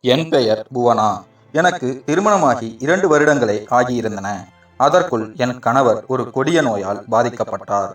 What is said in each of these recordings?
என் பெயர் புவனா. எனக்கு திருமணமாகி இரண்டு வருடங்களே ஆகியிருந்தன. அதற்குள் என் கணவர் ஒரு கொடிய நோயால் பாதிக்கப்பட்டார்.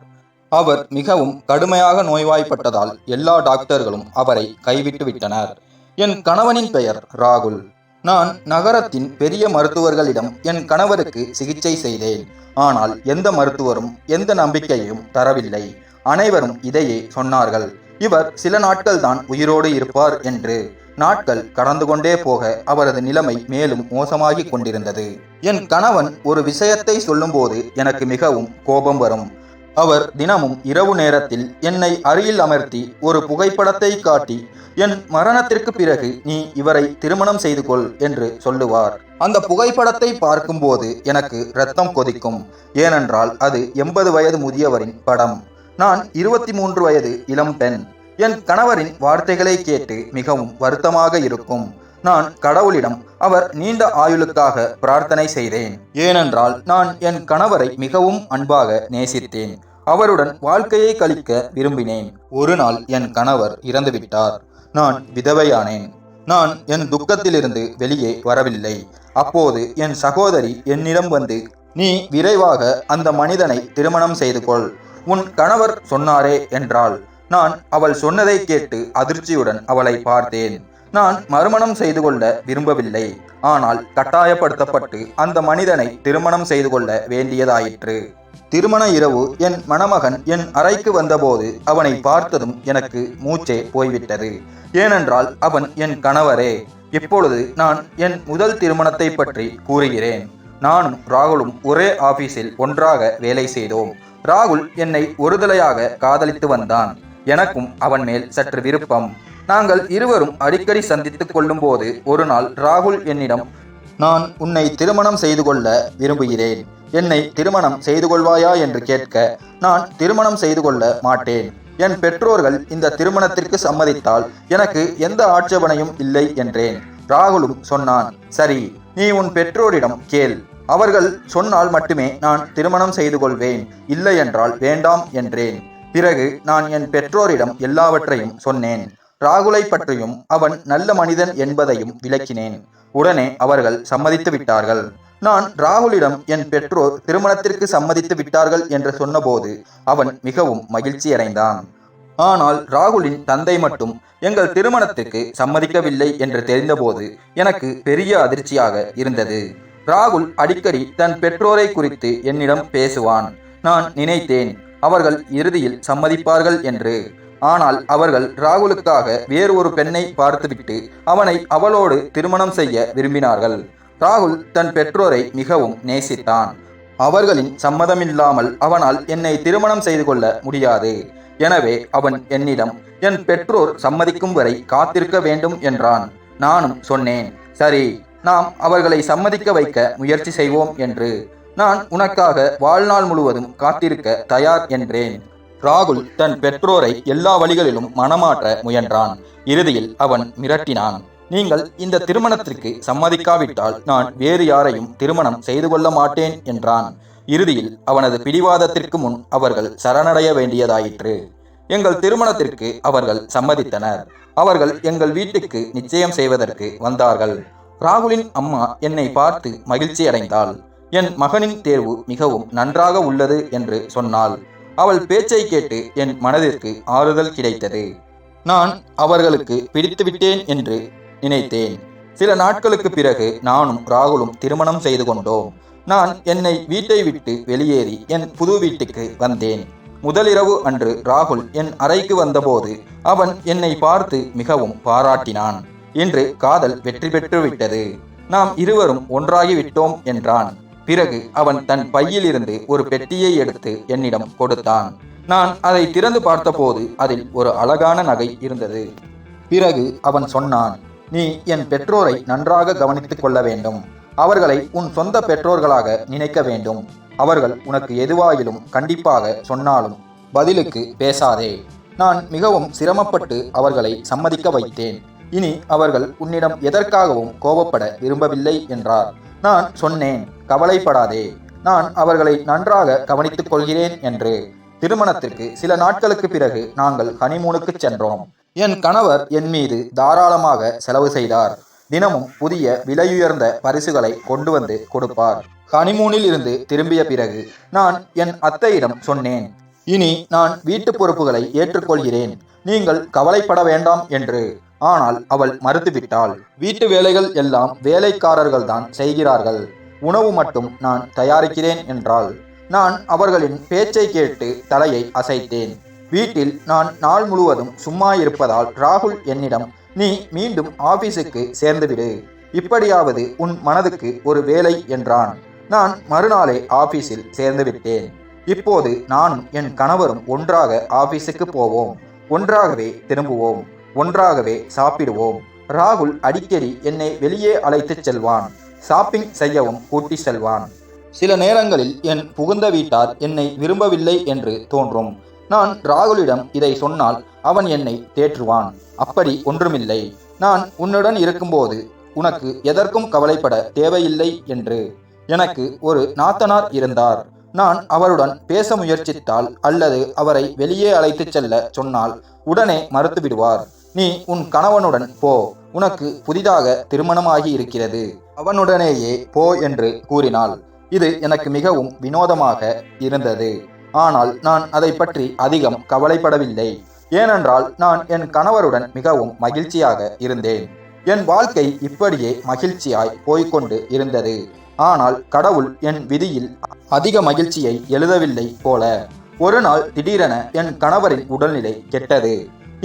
அவர் மிகவும் கடுமையாக நோய்வாய்ப்பட்டதால் எல்லா டாக்டர்களும் அவரை கைவிட்டு விட்டனர். என் கணவனின் பெயர் ராகுல். நான் நகரத்தின் பெரிய மருத்துவர்களிடம் என் கணவருக்கு சிகிச்சை செய்தேன். ஆனால் எந்த மருத்துவரும் எந்த நம்பிக்கையும் தரவில்லை. அனைவரும் இதையே சொன்னார்கள். இவர் சில நாட்கள் தான் உயிரோடு இருப்பார் என்று. நாட்கள் கடந்து கொண்டே போக அவரது நிலைமை மேலும் மோசமாகிக் கொண்டிருந்தது. என் கணவன் ஒரு விஷயத்தை சொல்லும்போது எனக்கு மிகவும் கோபம் வரும். அவர் தினமும் இரவு நேரத்தில் என்னை அருகில் அமர்த்தி ஒரு புகைப்படத்தை காட்டி என் மரணத்திற்கு பிறகு நீ இவரை திருமணம் செய்து கொள் என்று சொல்லுவார். அந்த புகைப்படத்தை பார்க்கும்போது எனக்கு ரத்தம் கொதிக்கும். ஏனென்றால் அது எண்பது வயது முதியவரின் படம். நான் இருபத்தி மூன்று வயது இளம் பெண். என் கணவரின் வார்த்தைகளை கேட்டு மிகவும் வருத்தமாக இருக்கும். நான் கடவுளிடம் அவர் நீண்ட ஆயுளுக்காக பிரார்த்தனை செய்தேன். ஏனென்றால் நான் என் கணவரை மிகவும் அன்பாக நேசித்தேன். அவருடன் வாழ்க்கையை கழிக்க விரும்பினேன். ஒரு நாள் என் கணவர் இறந்துவிட்டார். நான் விதவையானேன். நான் என் துக்கத்திலிருந்து வெளியே வரவில்லை. அப்போது என் சகோதரி என்னிடம் வந்து நீ விரைவாக அந்த மனிதனை திருமணம் செய்து கொள் உன் கணவர் சொன்னாரே என்றாள். நான் அவள் சொன்னதை கேட்டு அதிர்ச்சியுடன் அவளை பார்த்தேன். நான் மறுமணம் செய்து கொள்ள விரும்பவில்லை. ஆனால் கட்டாயப்படுத்தப்பட்டு அந்த மனிதனை திருமணம் செய்து கொள்ள வேண்டியதாயிற்று. திருமண இரவு என் மணமகன் என் அறைக்கு வந்தபோது அவனை பார்த்ததும் எனக்கு மூச்சே போய்விட்டது. ஏனென்றால் அவன் என் கணவரே. இப்பொழுது நான் என் முதல் திருமணத்தை பற்றி கூறுகிறேன். நானும் ராகுலும் ஒரே ஆபீஸில் ஒன்றாக வேலை செய்தோம். ராகுல் என்னை ஒருதலையாக காதலித்து வந்தான். எனக்கும் அவன் மேல் சற்று விருப்பம். நாங்கள் இருவரும் அடிக்கடி சந்தித்துக் கொள்ளும்போது ஒரு நாள் ராகுல் என்னிடம் நான் உன்னை திருமணம் செய்து கொள்ள விரும்புகிறேன். என்னை திருமணம் செய்து கொள்வாயா? என்று கேட்க நான் திருமணம் செய்து கொள்ள மாட்டேன். என் பெற்றோர்கள் இந்த திருமணத்திற்கு சம்மதித்தால் எனக்கு எந்த ஆட்சேபனையும் இல்லை என்றேன். ராகுலும் சொன்னான் சரி நீ உன் பெற்றோரிடம் கேள். அவர்கள் சொன்னால் மட்டுமே நான் திருமணம் செய்து கொள்வேன். இல்லை என்றால் வேண்டாம் என்றேன். பிறகு நான் என் பெற்றோரிடம் எல்லாவற்றையும் சொன்னேன். ராகுலை பற்றியும் அவன் நல்ல மனிதன் என்பதையும் விளக்கினேன். உடனே அவர்கள் சம்மதித்து விட்டார்கள். நான் ராகுலிடம் என் பெற்றோர் திருமணத்திற்கு சம்மதித்து விட்டார்கள் என்று சொன்னபோது அவன் மிகவும் மகிழ்ச்சியடைந்தான். ஆனால் ராகுலின் தந்தை மட்டும் எங்கள் திருமணத்திற்கு சம்மதிக்கவில்லை என்று தெரிந்தபோது எனக்கு பெரிய அதிர்ச்சியாக இருந்தது. ராகுல் அடிக்கடி தன் பெற்றோரை குறித்து என்னிடம் பேசுவான். நான் நினைத்தேன் அவர்கள் இறுதியில் சம்மதிப்பார்கள் என்று. ஆனால் அவர்கள் ராகுலுக்காக வேறு ஒரு பெண்ணை பார்த்துவிட்டு அவனை அவளோடு திருமணம் செய்ய விரும்பினார்கள். ராகுல் தன் பெற்றோரை மிகவும் நேசித்தான். அவர்களின் சம்மதமில்லாமல் அவனால் என்னை திருமணம் செய்து கொள்ள முடியாது. எனவே அவன் என்னிடம் என் பெற்றோர் சம்மதிக்கும் வரை காத்திருக்க வேண்டும் என்றான். நானும் சொன்னேன். சரி நாம் அவர்களை சம்மதிக்க வைக்க முயற்சி செய்வோம் என்று. நான் உனக்காக வாழ்நாள் முழுவதும் காத்திருக்க தயார் என்றேன். ராகுல் தன் பெற்றோரை எல்லா வழிகளிலும் மனமாற்ற முயன்றான். இறுதியில் அவன் மிரட்டினான். நீங்கள் இந்த திருமணத்திற்கு சம்மதிக்காவிட்டால் நான் வேறு யாரையும் திருமணம் செய்து கொள்ள மாட்டேன் என்றான். இறுதியில் அவனது பிடிவாதத்திற்கு முன் அவர்கள் சரணடைய வேண்டியதாயிற்று. எங்கள் திருமணத்திற்கு அவர்கள் சம்மதித்தனர். அவர்கள் எங்கள் வீட்டுக்கு நிச்சயம் செய்வதற்கு வந்தார்கள். ராகுலின் அம்மா என்னை பார்த்து மகிழ்ச்சி அடைந்தாள் என் மகனின் தேர்வு மிகவும் நன்றாக உள்ளது என்று சொன்னாள். அவள் பேச்சை கேட்டு என் மனதிற்கு ஆறுதல் கிடைத்தது. நான் அவர்களுக்கு பிடித்துவிட்டேன் என்று நினைத்தேன். சில நாட்களுக்கு பிறகு நானும் ராகுலும் திருமணம் செய்து கொண்டோம். நான் என்னை வீட்டை விட்டு வெளியேறி என் புது வீட்டுக்கு வந்தேன். முதலிரவு அன்று ராகுல் என் அறைக்கு வந்தபோது அவன் என்னை பார்த்து மிகவும் பாராட்டினான். இன்று காதல் வெற்றி பெற்றுவிட்டது நாம் இருவரும் ஒன்றாகிவிட்டோம் என்றான். பிறகு அவன் தன் பையிலிருந்து ஒரு பெட்டியை எடுத்து என்னிடம் கொடுத்தான். நான் அதை திறந்து பார்த்தபோது அதில் ஒரு அழகான நகை இருந்தது. பிறகு அவன் சொன்னான் நீ என் பெற்றோரை நன்றாக கவனித்துக் கொள்ள வேண்டும். அவர்களை உன் சொந்த பெற்றோர்களாக நினைக்க வேண்டும். அவர்கள் உனக்கு எதுவாயிலும் கண்டிப்பாக சொன்னாலும் பதிலுக்கு பேசாதே. நான் மிகவும் சிரமப்பட்டு அவர்களை சம்மதிக்க வைத்தேன். இனி அவர்கள் உன்னிடம் எதற்காகவும் கோபப்பட விரும்பவில்லை என்றார். நான் சொன்னேன் கவலைப்படாதே. நான் அவர்களை நன்றாக கவனித்துக் கொள்கிறேன் என்று. திருமணத்திற்கு சில நாட்களுக்கு பிறகு நாங்கள் ஹனிமூனுக்கு சென்றோம். என் கணவர் என் மீது தாராளமாக செலவு செய்தார். தினமும் புதிய விலையுயர்ந்த பரிசுகளை கொண்டு வந்து கொடுப்பார். ஹனிமூனில் இருந்து திரும்பிய பிறகு நான் என் அத்தையிடம் சொன்னேன் இனி நான் வீட்டு பொறுப்புகளை ஏற்றுக்கொள்கிறேன். நீங்கள் கவலைப்பட வேண்டாம் என்று. ஆனால் அவள் மறுத்துவிட்டாள். வீட்டு வேலைகள் எல்லாம் வேலைக்காரர்கள்தான் செய்கிறார்கள். உணவு மட்டும் நான் தயாரிக்கிறேன் என்றாள். நான் அவர்களின் பேச்சை கேட்டு தலையை அசைத்தேன். வீட்டில் நான் நாள் முழுவதும் சும்மா இருப்பதால் ராகுல் என்னிடம் நீ மீண்டும் ஆபீஸுக்கு சேர்ந்துவிடு இப்படியாவது உன் மனதுக்கு ஒரு வேலை என்றான். நான் மறுநாளே ஆபீஸில் சேர்ந்துவிட்டேன் இப்போது நானும் என் கணவரும் ஒன்றாக ஆபீஸுக்கு போவோம். ஒன்றாகவே திரும்புவோம். ஒன்றாகவே சாப்பிடுவோம். ராகுல் அடிக்கடி என்னை வெளியே அழைத்துச் செல்வான். ஷாப்பிங் செய்யவும் கூட்டி செல்வான். சில நேரங்களில் என் புகுந்த வீட்டார் என்னை விரும்பவில்லை என்று தோன்றும். நான் ராகுலிடம் இதை சொன்னால் அவன் என்னை தேற்றுவான். அப்படி ஒன்றுமில்லை. நான் உன்னுடன் இருக்கும்போது உனக்கு எதற்கும் கவலைப்பட தேவையில்லை என்று. எனக்கு ஒரு நாத்தனார் இருந்தார். நான் அவருடன் பேச முயற்சித்தால் அல்லது அவரை வெளியே அழைத்துச் செல்ல சொன்னால் உடனே மறுத்துவிடுவார். நீ உன் கணவனுடன் போ. உனக்கு புதிதாக திருமணமாகி இருக்கிறது. அவனுடனேயே போ என்று கூறினாள். இது எனக்கு மிகவும் வினோதமாக இருந்தது. ஆனால் நான் அதை பற்றி அதிகம் கவலைப்படவில்லை. ஏனென்றால் நான் என் கணவருடன் மிகவும் மகிழ்ச்சியாக இருந்தேன். என் வாழ்க்கை இப்படியே மகிழ்ச்சியாய் போய்கொண்டு இருந்தது. ஆனால் கடவுள் என் விதியில் அதிக மகிழ்ச்சியை எழுதவில்லை போல. ஒரு நாள் திடீரென என் கணவரின் உடல்நிலை கெட்டது.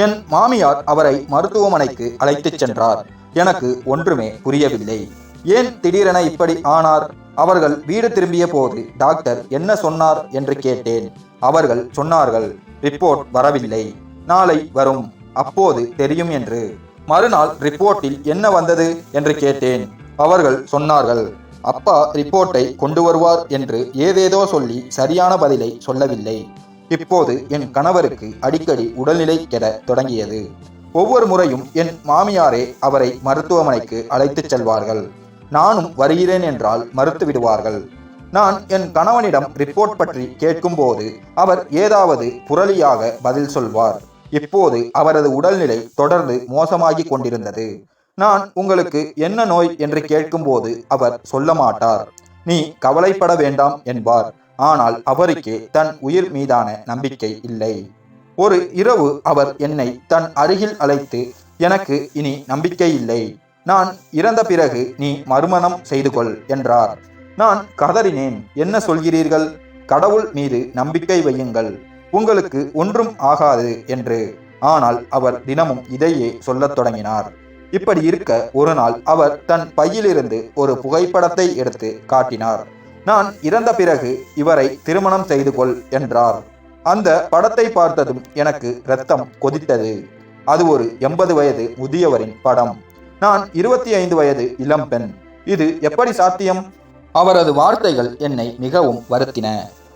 என் மாமியார் அவரை மருத்துவமனைக்கு அழைத்துச் சென்றார். எனக்கு ஒன்றுமே புரியவில்லை. ஏன் திடீரென இப்படி ஆனார்? அவர்கள் வீடு திரும்பிய போது டாக்டர் என்ன சொன்னார் என்று கேட்டேன். அவர்கள் சொன்னார்கள் ரிப்போர்ட் வரவில்லை. நாளை வரும். அப்போது தெரியும் என்று. மறுநாள் ரிப்போர்ட்டில் என்ன வந்தது? என்று கேட்டேன். அவர்கள் சொன்னார்கள் அப்பா ரிப்போர்ட்டை கொண்டு வருவார் என்று ஏதேதோ சொல்லி சரியான பதிலை சொல்லவில்லை. இப்போது என் கணவருக்கு அடிக்கடி உடல்நிலை கெட தொடங்கியது. ஒவ்வொரு முறையும் என் மாமியாரே அவரை மருத்துவமனைக்கு அழைத்துச் செல்வார்கள். நானும் வருகிறேன் என்றால் மறுத்து விடுவார்கள். நான் என் கணவனிடம் ரிப்போர்ட் பற்றி கேட்கும்போது அவர் ஏதாவது புரளியாக பதில் சொல்வார். இப்போது அவரது உடல்நிலை தொடர்ந்து மோசமாகி கொண்டிருந்தது. நான் உங்களுக்கு என்ன நோய் என்று கேட்கும்போது அவர் சொல்ல மாட்டார். நீ கவலைப்பட வேண்டாம் என்பார். ஆனால் அவருக்கே தன் உயிர் மீதான நம்பிக்கை இல்லை. ஒரு இரவு அவர் என்னை தன் அருகில் அழைத்து எனக்கு இனி நம்பிக்கை இல்லை. நான் இறந்த பிறகு நீ மறுமணம் செய்து கொள் என்றார். நான் கதறினேன். என்ன சொல்கிறீர்கள்? கடவுள் மீது நம்பிக்கை வையுங்கள். உங்களுக்கு ஒன்றும் ஆகாது என்று. ஆனால் அவர் தினமும் இதையே சொல்லத் தொடங்கினார். இப்படி இருக்க ஒரு நாள் அவர் தன் பையிலிருந்து ஒரு புகைப்படத்தை எடுத்து காட்டினார். நான் இறந்த பிறகு இவரை திருமணம் செய்து கொள் என்றார். அந்த படத்தை பார்த்ததும் எனக்கு ரத்தம் கொதித்தது. அது ஒரு எண்பது வயது முதியவரின் படம். நான் இருபத்தி ஐந்து வயது இளம்பெண் இது எப்படி சாத்தியம்? அவரது வார்த்தைகள் என்னை மிகவும் வருத்தின.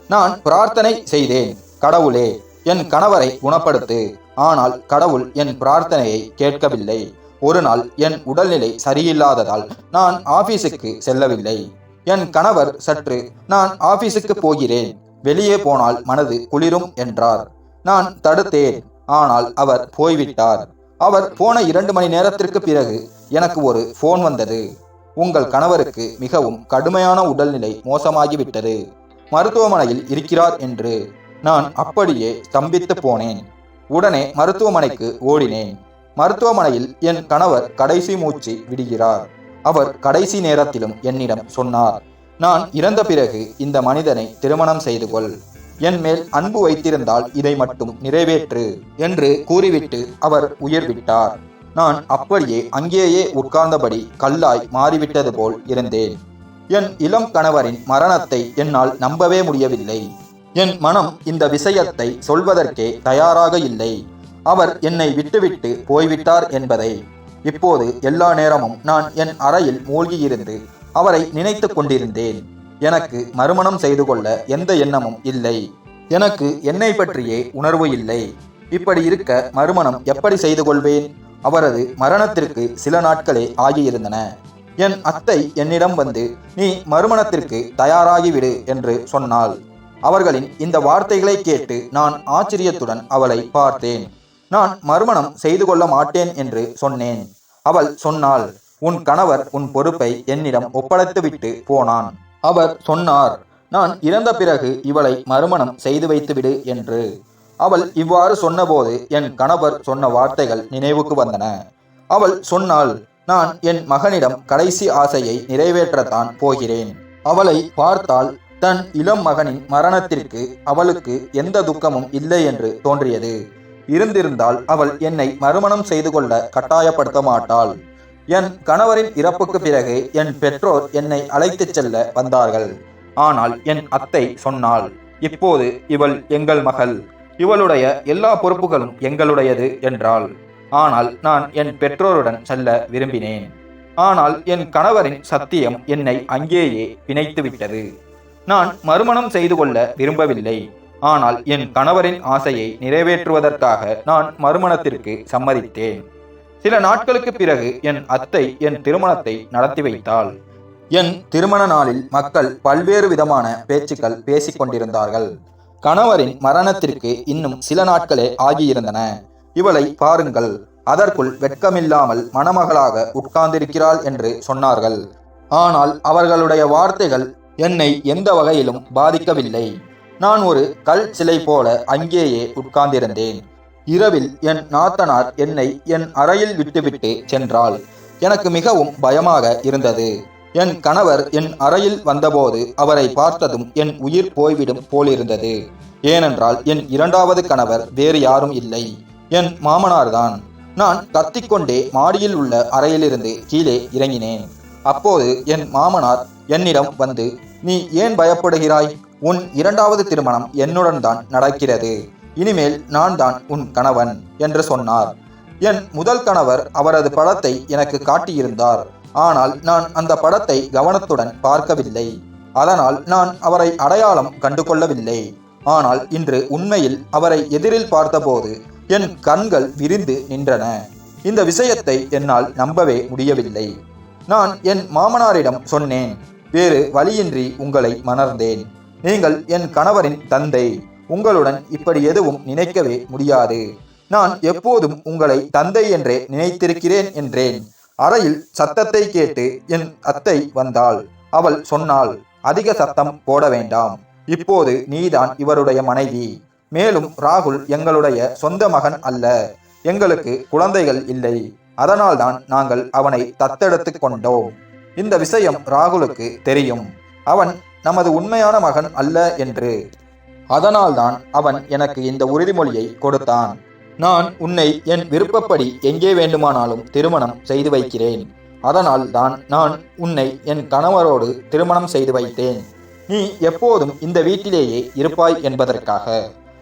நான் பிரார்த்தனை செய்தேன் கடவுளே என் கணவரை குணப்படுத்து. ஆனால் கடவுள் என் பிரார்த்தனையை கேட்கவில்லை. ஒரு நாள் என் உடல்நிலை சரியில்லாததால் நான் ஆபீஸுக்கு செல்லவில்லை. என் கணவர் சற்று நான் ஆபீஸுக்கு போகிறேன். வெளியே போனால் மனது குளிரும் என்றார். நான் தடுத்தேன். ஆனால் அவர் போய்விட்டார். அவர் போன இரண்டு மணி நேரத்திற்கு பிறகு எனக்கு ஒரு ஃபோன் வந்தது. உங்கள் கணவருக்கு மிகவும் கடுமையான உடல்நிலை மோசமாகிவிட்டது. மருத்துவமனையில் இருக்கிறார் என்று. நான் அப்படியே ஸ்தம்பித்து போனேன். உடனே மருத்துவமனைக்கு ஓடினேன். மருத்துவமனையில் என் கணவர் கடைசி மூச்சு விடுகிறார். அவர் கடைசி நேரத்திலும் என்னிடம் சொன்னார் நான் இறந்த பிறகு இந்த மனிதனை திருமணம் செய்து கொள். என் மேல் அன்பு வைத்திருந்தால் இதை மட்டும் நிறைவேற்று என்று கூறிவிட்டு அவர் உயிர் விட்டார். நான் அப்படியே அங்கேயே உட்கார்ந்தபடி கல்லாய் மாறிவிட்டது போல் இருந்தேன். என் இளம் கணவரின் மரணத்தை என்னால் நம்பவே முடியவில்லை. என் மனம் இந்த விஷயத்தை சொல்வதற்கே தயாராக இல்லை. அவர் என்னை விட்டுவிட்டு போய்விட்டார் என்பதை இப்போது எல்லா நேரமும் நான் என் அறையில் மூழ்கியிருந்து அவரை நினைத்து கொண்டிருந்தேன். எனக்கு மறுமணம் செய்து கொள்ள எந்த எண்ணமும் இல்லை. எனக்கு என்னை பற்றியே உணர்வு இல்லை. இப்படி இருக்க மறுமணம் எப்படி செய்து கொள்வேன்? அவரது மரணத்திற்கு சில நாட்களே ஆகியிருந்தன. என் அத்தை என்னிடம் வந்து நீ மறுமணத்திற்கு தயாராகிவிடு என்று சொன்னாள். அவர்களின் இந்த வார்த்தைகளை கேட்டு நான் ஆச்சரியத்துடன் அவளை பார்த்தேன். நான் மறுமணம் செய்து கொள்ள மாட்டேன் என்று சொன்னேன். அவள் சொன்னாள் உன் கணவர் உன் பொறுப்பை என்னிடம் ஒப்படைத்துவிட்டு போனான். அவர் சொன்னார் நான் இறந்த பிறகு இவளை மறுமணம் செய்து வைத்துவிடு என்று. அவள் இவ்வாறு சொன்னபோது என் கணவர் சொன்ன வார்த்தைகள் நினைவுக்கு வந்தன. அவள் சொன்னாள் நான் என் மகனிடம் கடைசி ஆசையை நிறைவேற்றத்தான் போகிறேன். அவளை பார்த்தால் தன் இளம் மகனின் மரணத்திற்கு அவளுக்கு எந்த துக்கமும் இல்லை என்று தோன்றியது. இருந்திருந்தால் அவள் என்னை மறுமணம் செய்து கொள்ள கட்டாயப்படுத்த மாட்டாள் என் கணவரின் இறப்புக்கு பிறகு என் பெற்றோர் என்னை அழைத்துச் செல்ல வந்தார்கள். ஆனால் என் அத்தை சொன்னாள் இப்போது இவள் எங்கள் மகள். இவளுடைய எல்லா பொறுப்புகளும் எங்களுடையது என்றாள். ஆனால் நான் என் பெற்றோருடன் செல்ல விரும்பினேன். ஆனால் என் கணவரின் சத்தியம் என்னை அங்கேயே பிணைத்துவிட்டது. நான் மறுமணம் செய்து கொள்ள விரும்பவில்லை. ஆனால் என் கணவரின் ஆசையை நிறைவேற்றுவதற்காக நான் மறுமணத்திற்கு சம்மதித்தேன். சில நாட்களுக்கு பிறகு என் அத்தை என் திருமணத்தை நடத்தி வைத்தாள். என் திருமண நாளில் மக்கள் பல்வேறு விதமான பேச்சுக்கள் பேசிக்கொண்டிருந்தார்கள் கணவரின் மரணத்திற்கு இன்னும் சில நாட்களே ஆகியிருந்தன. இவளை பாருங்கள் அதற்குள் வெட்கமில்லாமல் மணமகளாக உட்கார்ந்திருக்கிறாள் என்று சொன்னார்கள். ஆனால் அவர்களுடைய வார்த்தைகள் என்னை எந்த வகையிலும் பாதிக்கவில்லை. நான் ஒரு கல் சிலை போல அங்கேயே உட்கார்ந்திருந்தேன். இரவில் என் நாத்தனார் என்னை என் அறையில் விட்டுவிட்டு சென்றாள். எனக்கு மிகவும் பயமாக இருந்தது. என் கணவர் என் அறையில் வந்தபோது அவரை பார்த்ததும் என் உயிர் போய்விடும் போலிருந்தது. ஏனென்றால் என் இரண்டாவது கணவர் வேறு யாரும் இல்லை. என் மாமனார்தான். நான் கத்திக்கொண்டே மாடியில் உள்ள அறையிலிருந்து கீழே இறங்கினேன். அப்போது என் மாமனார் என்னிடம் வந்து நீ ஏன் பயப்படுகிறாய்? உன் இரண்டாவது திருமணம் என்னுடன் தான் நடக்கிறது. இனிமேல் நான் தான் உன் கணவன் என்று சொன்னார். என் முதல் கணவர் அவரது படத்தை எனக்கு காட்டியிருந்தார். ஆனால் நான் அந்த படத்தை கவனத்துடன் பார்க்கவில்லை. அதனால் நான் அவரை அடையாளம் கண்டு கொள்ளவில்லை ஆனால் இன்று உண்மையில் அவரை எதிரில் பார்த்தபோது என் கண்கள் விரிந்து நின்றன. இந்த விஷயத்தை என்னால் நம்பவே முடியவில்லை. நான் என் மாமனாரிடம் சொன்னேன் வேறு வழியின்றி உங்களை மணர்ந்தேன். நீங்கள் என் கணவரின் தந்தை. உங்களுடன் இப்படி எதுவும் நினைக்கவே முடியாது. நான் எப்போதும் உங்களை தந்தை என்றே நினைத்திருக்கிறேன் என்றேன். அறையில் சத்தத்தை கேட்டு என் அத்தை வந்தாள். அவள் சொன்னாள் அதிக சத்தம் போட வேண்டாம். இப்போது நீதான் இவருடைய மனைவி. மேலும் ராகுல் எங்களுடைய சொந்த மகன் அல்ல. எங்களுக்கு குழந்தைகள் இல்லை. அதனால்தான் நாங்கள் அவனை தத்தெடுத்து கொண்டோம். இந்த விஷயம் ராகுலுக்கு தெரியும். அவன் நமது உண்மையான மகன் அல்ல என்று. அதனால்தான் அவன் எனக்கு இந்த உறுதிமொழியை கொடுத்தான். நான் உன்னை என் விருப்பப்படி எங்கே வேண்டுமானாலும் திருமணம் செய்து வைக்கிறேன். அதனால் தான் நான் உன்னை என் கணவரோடு திருமணம் செய்து வைத்தேன். நீ எப்போதும் இந்த வீட்டிலேயே இருப்பாய் என்பதற்காக.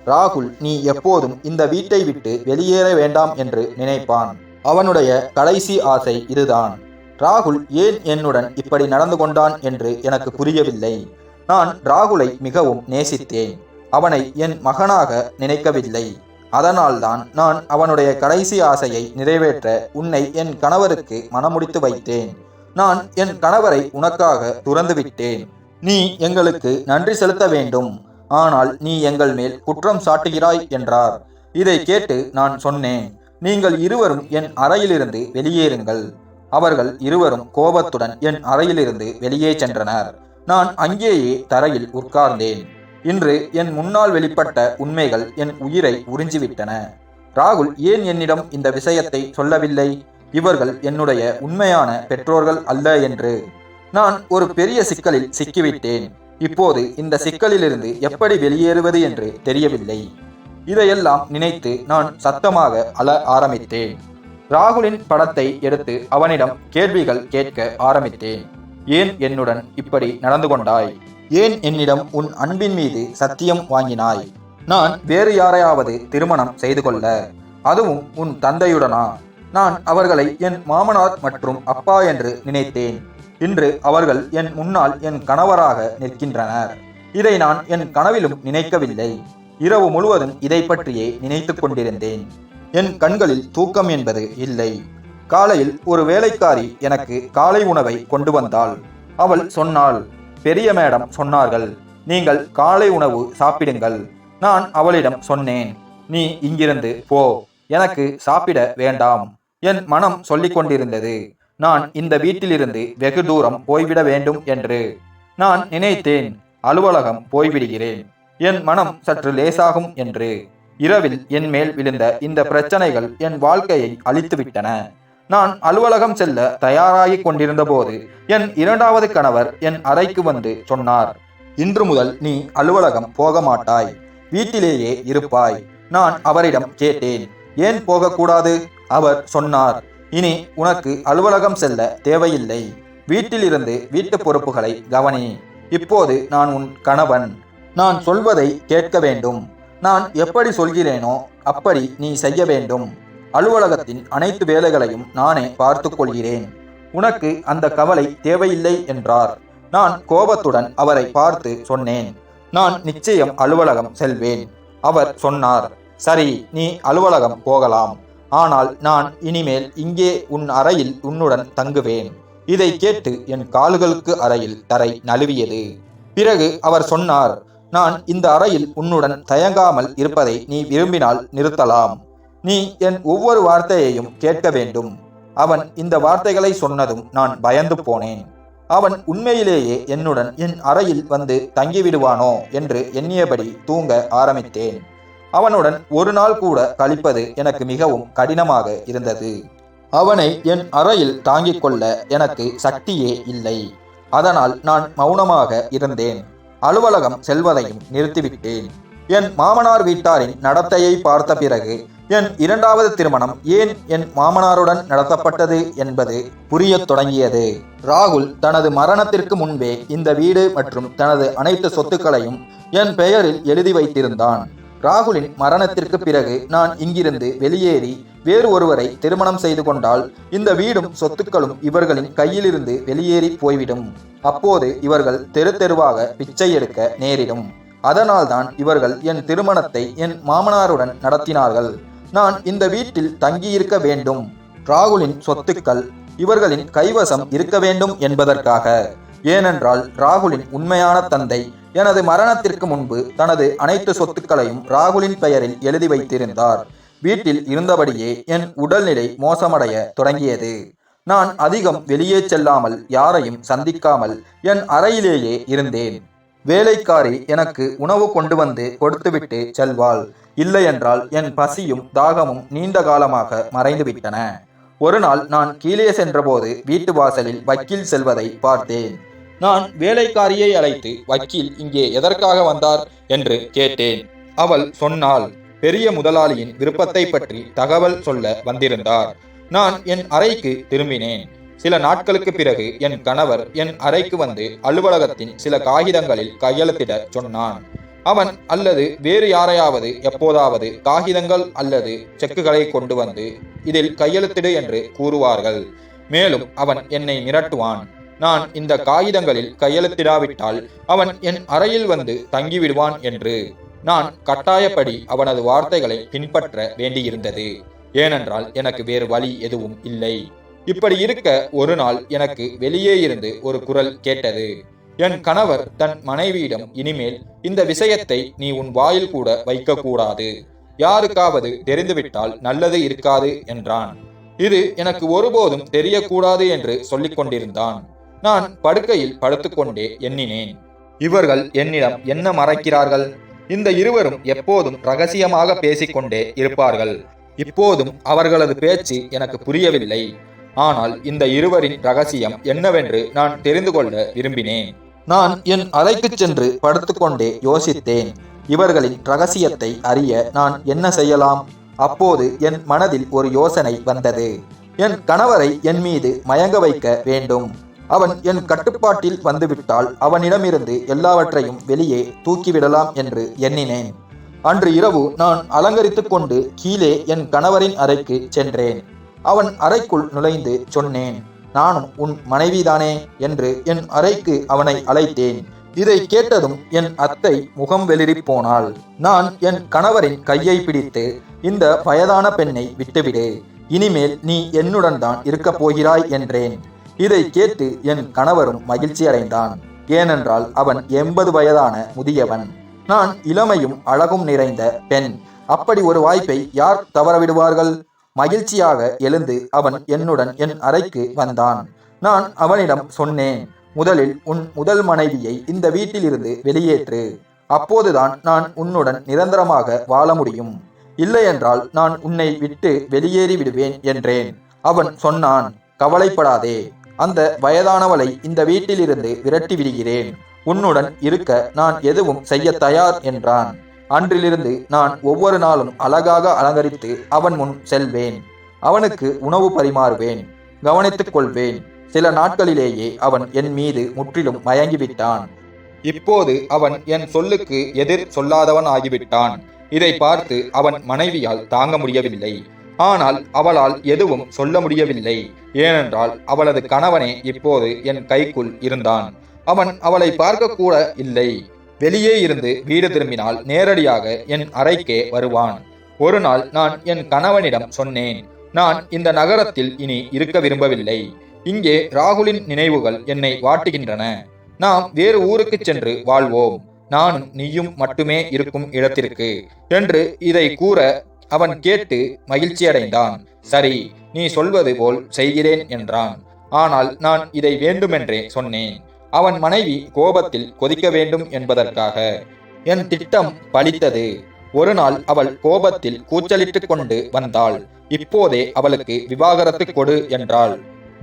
ராகுல் நீ எப்போதும் இந்த வீட்டை விட்டு வெளியேற வேண்டாம் என்று நினைப்பான். அவனுடைய கடைசி ஆசை இதுதான். ராகுல் ஏன் என்னுடன் இப்படி நடந்து கொண்டான் என்று எனக்கு புரியவில்லை. நான் ராகுலை மிகவும் நேசித்தேன். அவனை என் மகனாக நினைக்கவில்லை. அதனால்தான் நான் அவனுடைய கடைசி ஆசையை நிறைவேற்ற உன்னை என் கணவருக்கு மனமுடித்து வைத்தேன். நான் என் கணவரை உனக்காக துறந்துவிட்டேன். நீ எங்களுக்கு நன்றி செலுத்த வேண்டும். ஆனால் நீ எங்கள் மேல் குற்றம் சாட்டுகிறாய் என்றார். இதை கேட்டு நான் சொன்னேன். நீங்கள் இருவரும் என் அறையிலிருந்து வெளியேறுங்கள். அவர்கள் இருவரும் கோபத்துடன் என் அறையிலிருந்து வெளியே சென்றனர். நான் அங்கேயே தரையில் உட்கார்ந்தேன். இன்று என் முன்னால் வெளிப்பட்ட உண்மைகள் என் உயிரை உறிஞ்சிவிட்டன. ராகுல் ஏன் என்னிடம் இந்த விஷயத்தை சொல்லவில்லை? இவர்கள் என்னுடைய உண்மையான பெற்றோர்கள் அல்ல என்று. நான் ஒரு பெரிய சிக்கலில் சிக்கிவிட்டேன். இப்போது இந்த சிக்கலிலிருந்து எப்படி வெளியேறுவது என்று தெரியவில்லை. இதையெல்லாம் நினைத்து நான் சத்தமாக அழ ஆரம்பித்தேன். ராகுலின் படத்தை எடுத்து அவனிடம் கேள்விகள் கேட்க ஆரம்பித்தேன். ஏன் என்னுடன் இப்படி நடந்து கொண்டாய்? ஏன் என்னிடம் உன் அன்பின் மீது சத்தியம் வாங்கினாய்? நான் வேறு யாரையாவது திருமணம் செய்து கொள்ள. அதுவும் உன் தந்தையுடனா? நான் அவர்களை என் மாமனார் மற்றும் அப்பா என்று நினைத்தேன். இன்று அவர்கள் என் முன்னால் என் கணவராக நிற்கின்றனர். இதை நான் என் கனவிலும் நினைக்கவில்லை. இரவு முழுவதும் இதை பற்றியே நினைத்துக் கொண்டிருந்தேன். என் கண்களில் தூக்கம் என்பது இல்லை. காலையில் ஒரு வேலைக்காரி எனக்கு காலை உணவை கொண்டு வந்தாள். அவள் சொன்னாள் பெரிய மேடம் சொன்னார்கள். நீங்கள் காலை உணவு சாப்பிடுங்கள். நான் அவளிடம் சொன்னேன் நீ இங்கிருந்து போ. எனக்கு சாப்பிட வேண்டாம். என் மனம் சொல்லிக் கொண்டிருந்தது. நான் இந்த வீட்டிலிருந்து வெகு தூரம் போய்விட வேண்டும் என்று. நான் நினைத்தேன் அலுவலகம் போய்விடுகிறேன். என் மனம் சற்று லேசாகும் என்று. இரவில் என் மேல் விழுந்த இந்த பிரச்சனைகள் என் வாழ்க்கையை அழித்துவிட்டன. நான் அலுவலகம் செல்ல தயாராகிக் கொண்டிருந்த போது என் இரண்டாவது கணவர் என் அறைக்கு வந்து சொன்னார் இன்று முதல் நீ அலுவலகம் போக மாட்டாய் வீட்டிலேயே இருப்பாய் நான் அவரிடம் கேட்டேன். ஏன் போகக்கூடாது? அவர் சொன்னார் இனி உனக்கு அலுவலகம் செல்ல தேவையில்லை வீட்டிலிருந்து வீட்டு பொறுப்புகளை கவனி இப்போது நான் உன் கணவன் நான் சொல்வதை கேட்க வேண்டும். நான் எப்படி சொல்கிறேனோ அப்படி நீ செய்ய வேண்டும். அலுவலகத்தின் அனைத்து வேலைகளையும் நானே பார்த்து கொள்கிறேன். உனக்கு அந்த கவலை தேவையில்லை என்றார். நான் கோபத்துடன் அவரை பார்த்து சொன்னேன். நான் நிச்சயம் அலுவலகம் செல்வேன். அவர் சொன்னார் சரி நீ அலுவலகம் போகலாம். ஆனால் நான் இனிமேல் இங்கே உன் அறையில் உன்னுடன் தங்குவேன். இதை கேட்டு என் கால்களுக்கு அறையில் தரை நழுவியது. பிறகு அவர் சொன்னார் நான் இந்த அறையில் உன்னுடன் தயங்காமல் இருப்பதை நீ விரும்பினால் நிறுத்தலாம். நீ என் ஒவ்வொரு வார்த்தையையும் கேட்க வேண்டும். அவன் இந்த வார்த்தைகளை சொன்னதும் நான் பயந்து போனேன். அவன் உண்மையிலேயே என்னுடன் என் அறையில் வந்து தங்கிவிடுவானோ என்று எண்ணியபடி தூங்க ஆரம்பித்தேன். அவனுடன் ஒரு நாள் கூட கழிப்பது எனக்கு மிகவும் கடினமாக இருந்தது. அவனை என் அறையில் தாங்கிக் கொள்ள எனக்கு சக்தியே இல்லை. அதனால் நான் மௌனமாக இருந்தேன். அலுவலகம் செல்வதையும் நிறுத்திவிட்டேன். என் மாமனார் வீட்டாரின் நடத்தையை பார்த்த பிறகு என் இரண்டாவது திருமணம் ஏன் என் மாமனாருடன் நடத்தப்பட்டது என்பது புரியத் தொடங்கியது. ராகுல் தனது மரணத்திற்கு முன்பே இந்த வீடு மற்றும் தனது அனைத்து சொத்துக்களையும் என் பெயரில் எழுதி வைத்திருந்தான். ராகுலின் மரணத்திற்கு பிறகு நான் இங்கிருந்து வெளியேறி வேறு ஒருவரை திருமணம் செய்து கொண்டால் இந்த வீடும் சொத்துக்களும் இவர்களின் கையிலிருந்து வெளியேறி போய்விடும். அப்போது இவர்கள் தெரு தெருவாக பிச்சை எடுக்க நேரிடும். அதனால்தான் இவர்கள் என் திருமணத்தை என் மாமனாருடன் நடத்தினார்கள். நான் இந்த வீட்டில் தங்கியிருக்க வேண்டும். ராகுலின் சொத்துக்கள் இவர்களின் கைவசம் இருக்க வேண்டும் என்பதற்காக. ஏனென்றால் ராகுலின் உண்மையான தந்தை எனது மரணத்திற்கு முன்பு தனது அனைத்து சொத்துக்களையும் ராகுலின் பெயரில் எழுதி வைத்திருந்தார். வீட்டில் இருந்தபடியே என் உடல்நிலை மோசமடைய தொடங்கியது. நான் அதிகம் வெளியே செல்லாமல் யாரையும் சந்திக்காமல் என் அறையிலேயே இருந்தேன். வேலைக்காரி எனக்கு உணவு கொண்டு வந்து கொடுத்துவிட்டு செல்வாள். இல்லையென்றால் என் பசியும் தாகமும் நீண்ட காலமாக மறைந்துவிட்டன ஒரு நாள் நான் கீழே சென்றபோது வீட்டு வாசலில் வக்கீல் செல்வதை பார்த்தேன். நான் வேலைக்காரியை அழைத்து வக்கீல் இங்கே எதற்காக வந்தார்? என்று கேட்டேன். அவள் சொன்னாள் பெரிய முதலாளியின் விருப்பத்தை பற்றி தகவல் சொல்ல வந்திருந்தார். நான் என் அறைக்கு திரும்பினேன். சில நாட்களுக்கு பிறகு என் கணவர் என் அறைக்கு வந்து அலுவலகத்தின் சில காகிதங்களில் கையெழுத்திட சொன்னான். அவன் அல்லது வேறு யாரையாவது எப்போதாவது காகிதங்கள் அல்லது செக்குகளை கொண்டு வந்து இதில் கையெழுத்திடு என்று கூறுவார்கள். மேலும் அவன் என்னை மிரட்டுவான். நான் இந்த காகிதங்களில் கையெழுத்திடாவிட்டால் அவன் என் அறையில் வந்து தங்கிவிடுவான் என்று. நான் கட்டாயப்படி அவனது வார்த்தைகளை பின்பற்ற வேண்டியிருந்தது. ஏனென்றால் எனக்கு வேறு வழி எதுவும் இல்லை. இப்படி இருக்க ஒரு நாள் எனக்கு வெளியே இருந்து ஒரு குரல் கேட்டது. என் கணவர் தன் மனைவியிடம் இனிமேல் இந்த விஷயத்தை நீ உன் வாயில் கூட வைக்கக்கூடாது. யாருக்காவது தெரிந்துவிட்டால் நல்லது இருக்காது என்றான். இது எனக்கு ஒருபோதும் தெரியக்கூடாது என்று சொல்லிக் கொண்டிருந்தான். நான் படுக்கையில் படுத்துக்கொண்டே எண்ணினேன். இவர்கள் என்னிடம் என்ன மறைக்கிறார்கள்? இந்த இருவரும் எப்போதும் ரகசியமாக பேசிக்கொண்டே இருப்பார்கள். இப்போதும் அவர்களது பேச்சு எனக்கு புரியவில்லை. ஆனால் இந்த இருவரின் ரகசியம் என்னவென்று நான் தெரிந்து கொள்ள விரும்பினேன். நான் என் அறைக்கு சென்று படுத்துக்கொண்டே யோசித்தேன். இவர்களின் ரகசியத்தை அறிய நான் என்ன செய்யலாம்? அப்போது என் மனதில் ஒரு யோசனை வந்தது. என் கணவரை என் மீது மயங்க வைக்க வேண்டும். அவன் என் கட்டுப்பாட்டில் வந்துவிட்டால் அவனிடமிருந்து எல்லாவற்றையும் வெளியே தூக்கிவிடலாம் என்று எண்ணினேன். அன்று இரவு நான் அலங்கரித்துக் கொண்டு கீழே என் கணவரின் அறைக்கு சென்றேன். அவன் அறைக்குள் நுழைந்து சொன்னேன் நானும் உன் மனைவிதானே? என்று என் அறைக்கு அவனை அழைத்தேன். இதை கேட்டதும் என் அத்தை முகம் வெளிரி போனாள். நான் என் கணவரின் கையை பிடித்து இந்த வயதான பெண்ணை விட்டுவிடு. இனிமேல் நீ என்னுடன் தான் இருக்கப் போகிறாய் என்றேன். இதை கேட்டு என் கணவரும் மகிழ்ச்சி அடைந்தான் ஏனென்றால் அவன் எண்பது வயதான முதியவன். நான் இளமையும் அழகும் நிறைந்த பெண். அப்படி ஒரு வாய்ப்பை யார் தவறவிடுவார்கள்? மகிழ்ச்சியாக எழுந்து அவன் என்னுடன் என் அறைக்கு வந்தான். நான் அவனிடம் சொன்னேன் முதலில் உன் முதல் மனைவியை இந்த வீட்டிலிருந்து வெளியேற்று. அப்போதுதான் நான் உன்னுடன் நிரந்தரமாக வாழ முடியும். இல்லையென்றால் நான் உன்னை விட்டு வெளியேறி விடுவேன் என்றேன். அவன் சொன்னான் கவலைப்படாதே. அந்த வயதானவளை இந்த வீட்டிலிருந்து விரட்டி விடுகிறேன். உன்னுடன் இருக்க நான் எதுவும் செய்ய தயார் என்றான். அன்றிலிருந்து நான் ஒவ்வொரு நாளும் அழகாக அலங்கரித்து அவன் முன் செல்வேன். அவனுக்கு உணவு பரிமாறுவேன் கவனித்துக் கொள்வேன். சில நாட்களிலேயே அவன் என் மீது முற்றிலும் மயங்கிவிட்டான். இப்போது அவன் என் சொல்லுக்கு எதிர் சொல்லாதவன் ஆகிவிட்டான். இதை பார்த்து அவன் மனைவியால் தாங்க முடியவில்லை. ஆனால் அவளால் எதுவும் சொல்ல முடியவில்லை. ஏனென்றால் அவளது கணவனே இப்போது என் கைக்குள் இருந்தான். அவன் அவளை பார்க்க கூட இல்லை. வெளியே இருந்து வீடு திரும்பினால் நேரடியாக என் அறைக்கே வருவான். ஒரு நாள் நான் என் கணவனிடம் சொன்னேன் நான் இந்த நகரத்தில் இனி இருக்க விரும்பவில்லை. இங்கே ராகுலின் நினைவுகள் என்னை வாட்டுகின்றன. நாம் வேறு ஊருக்கு சென்று வாழ்வோம். நானும் நீயும் மட்டுமே இருக்கும் இடத்திற்கு. என்று இதை கூற அவன் கேட்டு மகிழ்ச்சியடைந்தான். சரி நீ சொல்வது போல் செய்கிறேன் என்றான். ஆனால் நான் இதை வேண்டுமென்றே சொன்னேன். அவன் மனைவி கோபத்தில் கொதிக்க வேண்டும் என்பதற்காக. என் திட்டம் பலித்தது ஒரு நாள் அவள் கோபத்தில் கூச்சலிட்டு கொண்டு வந்தாள். இப்போதே அவளுக்கு விவாகரத்து கொடு என்றாள்.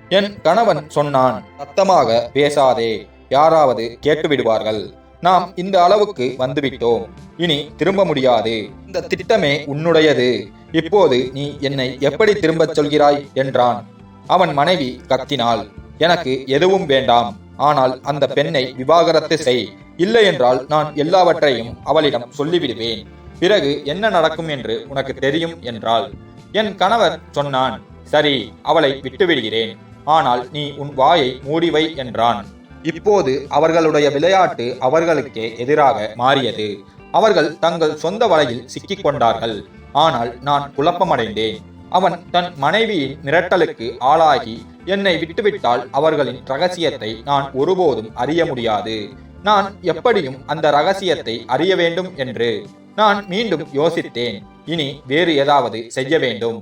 என் கணவன் சொன்னான் சத்தமாக பேசாதே. யாராவது கேட்டுவிடுவார்கள். நாம் இந்த அளவுக்கு வந்துவிட்டோம். இனி திரும்ப முடியாது. இந்த திட்டமே உன்னுடையது. இப்போது நீ என்னை எப்படி திரும்பச் சொல்கிறாய்? என்றான். அவன் மனைவி கத்தினாள் எனக்கு எதுவும் வேண்டாம். ஆனால் அந்த பெண்ணை விவாகரத்து செய். இல்லை என்றால் நான் எல்லாவற்றையும் அவளிடம் சொல்லிவிடுவேன். பிறகு என்ன நடக்கும் என்று உனக்கு தெரியும் என்றாள். என் கணவர் சொன்னான் சரி அவளை விட்டுவிடுகிறேன். ஆனால் நீ உன் வாயை மூடிவை என்றான். இப்போது அவர்களுடைய விளையாட்டு அவர்களுக்கே எதிராக மாறியது. அவர்கள் தங்கள் சொந்த வலையில் சிக்கிக் கொண்டார்கள் ஆனால் நான் குழப்பமடைந்தேன். அவன் தன் மனைவியின் மிரட்டலுக்கு ஆளாகி என்னை விட்டுவிட்டால் அவர்களின் ரகசியத்தை நான் ஒருபோதும் அறிய முடியாது. நான் எப்படியும் அந்த ரகசியத்தை அறிய வேண்டும் என்று நான் மீண்டும் யோசித்தேன். இனி வேறு ஏதாவது செய்ய வேண்டும்.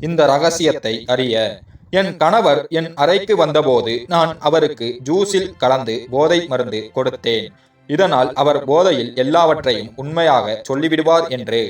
இந்த ரகசியத்தை அறிய என் கணவர் என் அறைக்கு வந்தபோது நான் அவருக்கு ஜூஸில் கலந்து போதை மருந்து கொடுத்தேன். இதனால் அவர் போதையில் எல்லாவற்றையும் உண்மையாக சொல்லிவிடுவார் என்று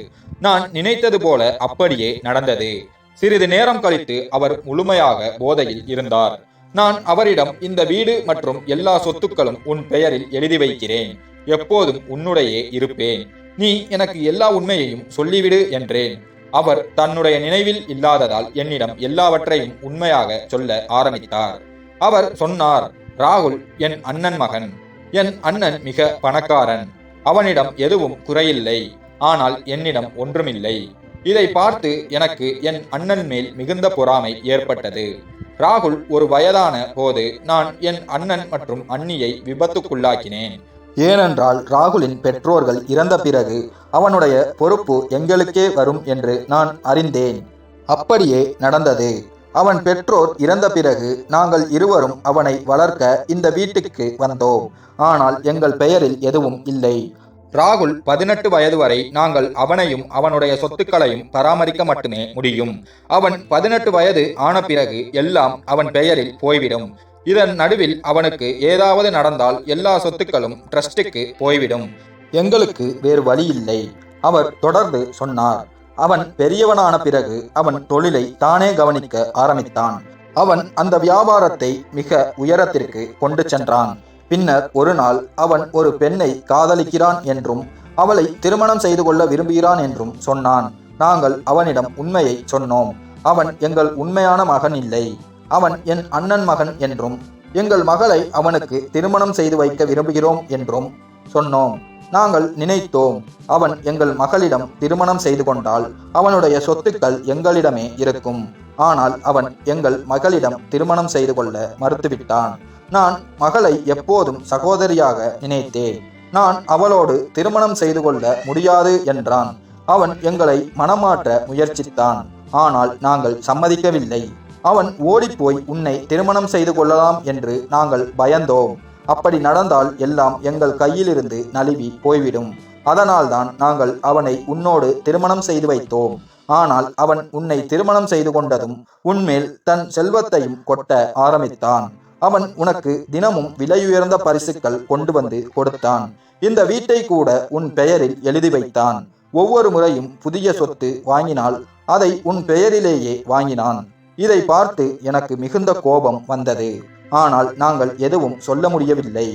நான் நினைத்தது போல அப்படியே நடந்தது. சிறிது நேரம் கழித்து அவர் முழுமையாக போதையில் இருந்தார். நான் அவரிடம் இந்த வீடு மற்றும் எல்லா சொத்துக்களும் உன் பெயரில் எழுதி வைக்கிறேன். எப்போதும் உன்னுடையே இருப்பேன். நீ எனக்கு எல்லா உண்மையையும் சொல்லிவிடு என்றேன். அவர் தன்னுடைய நினைவில் இல்லாததால் என்னிடம் எல்லாவற்றையும் உண்மையாக சொல்ல ஆரம்பித்தார். அவர் சொன்னார் ராகுல் என் அண்ணன் மகன். என் அண்ணன் மிக பணக்காரன். அவனிடம் எதுவும் குறையில்லை. ஆனால் என்னிடம் ஒன்றுமில்லை. இதை பார்த்து எனக்கு என் அண்ணன் மேல் மிகுந்த பொறாமை ஏற்பட்டது. ராகுல் ஒரு வயதான போது நான் என் அண்ணன் மற்றும் அண்ணியை விபத்துக்குள்ளாக்கினேன். ஏனென்றால் ராகுலின் பெற்றோர்கள் இறந்த பிறகு அவனுடைய பொறுப்பு எங்களுக்கே வரும் என்று நான் அறிந்தேன். அப்படியே நடந்தது. அவன் பெற்றோர் இறந்த பிறகு நாங்கள் இருவரும் அவனை வளர்க்க இந்த வீட்டுக்கு வந்தோம். ஆனால் எங்கள் பெயரில் எதுவும் இல்லை. ராகுல் பதினெட்டு வயது வரை நாங்கள் அவனையும் அவனுடைய சொத்துக்களையும் பராமரிக்க மட்டுமே முடியும். அவன் பதினெட்டு வயது ஆன பிறகு எல்லாம் அவன் பெயரில் போய்விடும். இதன் நடுவில் அவனுக்கு ஏதாவது நடந்தால் எல்லா சொத்துக்களும் ட்ரஸ்டுக்கு போய்விடும். எங்களுக்கு வேறு வழி இல்லை. அவர் தொடர்ந்து சொன்னார். அவன் பெரியவனான பிறகு அவன் தொழிலை தானே கவனிக்க ஆரம்பித்தான். அவன் அந்த வியாபாரத்தை மிக உயரத்திற்கு கொண்டு சென்றான். பின்னர் ஒரு நாள் அவன் ஒரு பெண்ணை காதலிக்கிறான் என்றும் அவளை திருமணம் செய்து கொள்ள விரும்புகிறான் என்றும் சொன்னான். நாங்கள் அவனிடம் உண்மையை சொன்னோம். அவன் எங்கள் உண்மையான மகன் இல்லை. அவன் என் அண்ணன் மகன் என்றும் எங்கள் மகளை அவனுக்கு திருமணம் செய்து வைக்க விரும்புகிறோம் என்றும் சொன்னோம். நாங்கள் நினைத்தோம் அவன் எங்கள் மகளிடம் திருமணம் செய்து கொண்டால் அவனுடைய சொத்துக்கள் எங்களிடமே இருக்கும். ஆனால் அவன் எங்கள் மகளிடம் திருமணம் செய்து கொள்ள மறுத்துவிட்டான். நான் மகளை எப்போதும் சகோதரியாக நினைத்தேன். நான் அவளோடு திருமணம் செய்து கொள்ள முடியாது என்றான். அவன் எங்களை மனமாற்ற முயற்சித்தான். ஆனால் நாங்கள் சம்மதிக்கவில்லை. அவன் ஓடிப்போய் உன்னை திருமணம் செய்து கொள்ளலாம் என்று நாங்கள் பயந்தோம். அப்படி நடந்தால் எல்லாம் எங்கள் கையிலிருந்து நழுவி போய்விடும். அதனால்தான் நாங்கள் அவனை உன்னோடு திருமணம் செய்து வைத்தோம். ஆனால் அவன் உன்னை திருமணம் செய்து கொண்டதும் உன்மேல் தன் செல்வத்தையும் கொட்ட ஆரம்பித்தான். அவன் உனக்கு தினமும் விலையுயர்ந்த பரிசுகள் கொண்டு வந்து கொடுத்தான். இந்த வீட்டை கூட உன் பெயரில் எழுதி வைத்தான். ஒவ்வொரு முறையும் புதிய சொத்து வாங்கினால் அதை உன் பெயரிலேயே வாங்கினான். இதை பார்த்து எனக்கு மிகுந்த கோபம் வந்தது. ஆனால் நாங்கள் எதுவும் சொல்ல முடியவில்லை.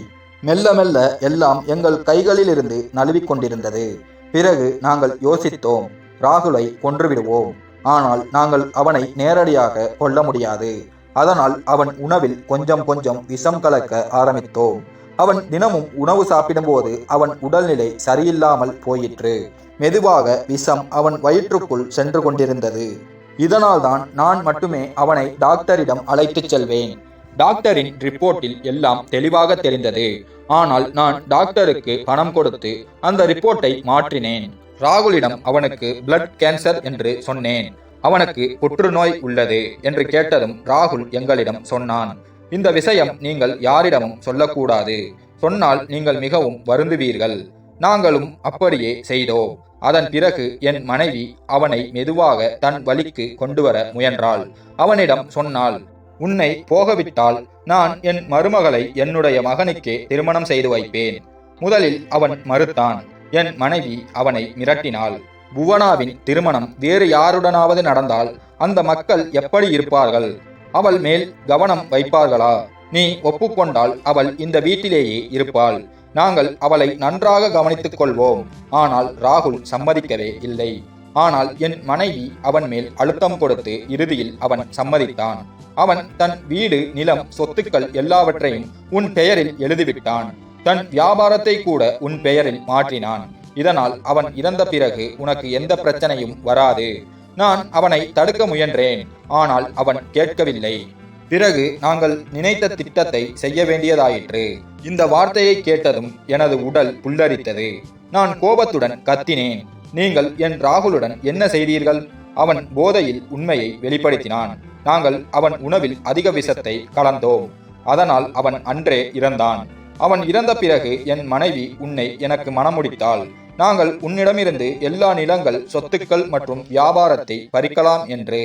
மெல்ல மெல்ல எல்லாம் எங்கள் கைகளிலிருந்து நழுவிக் கொண்டிருந்தது பிறகு நாங்கள் யோசித்தோம் ராகுலை கொன்றுவிடுவோம் ஆனால் நாங்கள் அவனை நேரடியாக கொல்ல முடியாது. அதனால் அவன் உணவில் கொஞ்சம் கொஞ்சம் விஷம் கலக்க ஆரம்பித்தோம் அவன் தினமும் உணவு சாப்பிடும்போது அவன் உடல்நிலை சரியில்லாமல் போயிற்று. மெதுவாக விஷம் அவன் வயிற்றுக்குள் சென்று கொண்டிருந்தது. இதனால்தான் நான் மட்டுமே அவனை டாக்டரிடம் அழைத்துச் செல்வேன். டாக்டரின் ரிப்போர்ட்டில் எல்லாம் தெளிவாக தெரிந்தது. ஆனால் நான் டாக்டருக்கு பணம் கொடுத்து அந்த ரிப்போர்ட்டை மாற்றினேன். ராகுலிடம் அவனுக்கு பிளட் கேன்சர் என்று சொன்னேன். அவனுக்கு புற்றுநோய் உள்ளது என்று கேட்டதும் ராகுல் எங்களிடம் சொன்னான். இந்த விஷயம் நீங்கள் யாரிடமும் சொல்லக்கூடாது. சொன்னால் நீங்கள் மிகவும் வருந்துவீர்கள். நாங்களும் அப்படியே செய்தோம் அதன் பிறகு என் மனைவி அவனை மெதுவாக தன் வழிக்கு கொண்டு வர முயன்றாள். அவனிடம் சொன்னாள் உன்னை போகவிட்டால் நான் என் மருமகளை என்னுடைய மகனுக்கே திருமணம் செய்து வைப்பேன். முதலில் அவன் மறுத்தான். என் மனைவி அவனை மிரட்டினாள். புவனாவின் திருமணம் வேறு யாருடனாவது நடந்தால் அந்த மக்கள் எப்படி இருப்பார்கள்? அவள் மேல் கவனம் வைப்பார்களா? நீ ஒப்புக்கொண்டால் அவள் இந்த வீட்டிலேயே இருப்பாள். நாங்கள் அவளை நன்றாக கவனித்துக் கொள்வோம். ஆனால் ராகுல் சம்மதிக்கவே இல்லை. ஆனால் என் மனைவி அவன் மேல் அழுத்தம் கொடுத்து இறுதியில் அவன் சம்மதித்தான். அவன் தன் வீடு நிலம் சொத்துக்கள் எல்லாவற்றையும் உன் பெயரில் எழுதிவிட்டான். தன் வியாபாரத்தை கூட உன் பெயரில் மாற்றினான். இதனால் அவன் இறந்த பிறகு உனக்கு எந்த பிரச்சனையும் வராது. நான் அவனை தடுக்க முயன்றேன். ஆனால் அவன் கேட்கவில்லை. பிறகு நாங்கள் நினைத்த திட்டத்தை செய்ய வேண்டியதாயிற்று. இந்த வார்த்தையை கேட்டதும் எனது உடல் புல்லரித்தது. நான் கோபத்துடன் கத்தினேன். நீங்கள் என் ராகுலுடன் என்ன செய்தீர்கள்? அவன் போதையில் உண்மையை வெளிப்படுத்தினான். நாங்கள் அவன் உணவில் அதிக விஷத்தை கலந்தோம். அதனால் அவன் அன்றே இறந்தான். அவன் இறந்த பிறகு என் மனைவி உன்னை எனக்கு மணமுடித்தாள். நாங்கள் உன்னிடமிருந்து எல்லா நிலங்கள் சொத்துக்கள் மற்றும் வியாபாரத்தை பறிக்கலாம் என்று.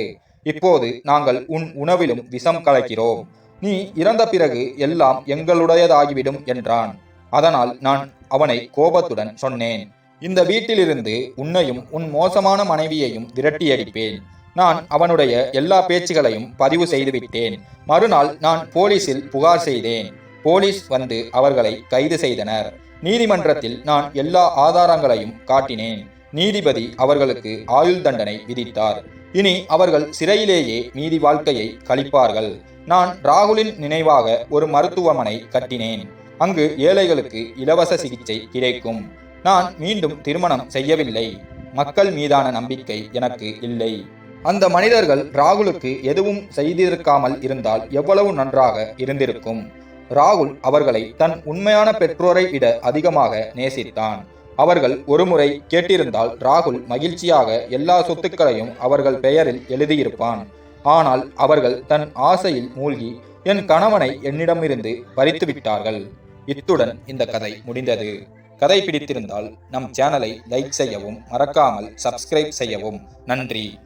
இப்போது நாங்கள் உன் உணவிலும் விஷம் கலக்கிறோம். நீ இறந்த பிறகு எல்லாம் எங்களுடையதாகிவிடும் என்றான். அதனால் நான் அவனை கோபத்துடன் சொன்னேன். இந்த வீட்டிலிருந்து உன்னையும் உன் மோசமான மனைவியையும் விரட்டியடிப்பேன். நான் அவனுடைய எல்லா பேச்சுகளையும் பதிவு செய்துவிட்டேன். மறுநாள் நான் போலீசில் புகார் செய்தேன். போலீஸ் வந்து அவர்களை கைது செய்தனர். நீதிமன்றத்தில் நான் எல்லா ஆதாரங்களையும் காட்டினேன். நீதிபதி அவர்களுக்கு ஆயுள் தண்டனை விதித்தார். இனி அவர்கள் சிறையிலேயே நீதி வாழ்க்கையை கழிப்பார்கள். நான் ராகுலின் நினைவாக ஒரு மருத்துவமனை கட்டினேன். அங்கு ஏழைகளுக்கு இலவச சிகிச்சை கிடைக்கும். நான் மீண்டும் திருமணம் செய்யவில்லை. மக்கள் மீதான நம்பிக்கை எனக்கு இல்லை. அந்த மனிதர்கள் ராகுலுக்கு எதுவும் செய்திருக்காமல் இருந்தால் எவ்வளவு நன்றாக இருந்திருக்கும். ராகுல் அவர்களை தன் உண்மையான பெற்றோரை விட அதிகமாக நேசித்தான். அவர்கள் ஒருமுறை கேட்டிருந்தால் ராகுல் மகிழ்ச்சியாக எல்லா சொத்துக்களையும் அவர்கள் பெயரில் எழுதியிருப்பான். ஆனால் அவர்கள் தன் ஆசையில் மூழ்கி என் கணவனை என்னிடமிருந்து பறித்து விட்டார்கள். இத்துடன் இந்த கதை முடிந்தது. கதை பிடித்திருந்தால் நம் சேனலை லைக் செய்யவும் மறக்காமல் சப்ஸ்கிரைப் செய்யவும். நன்றி.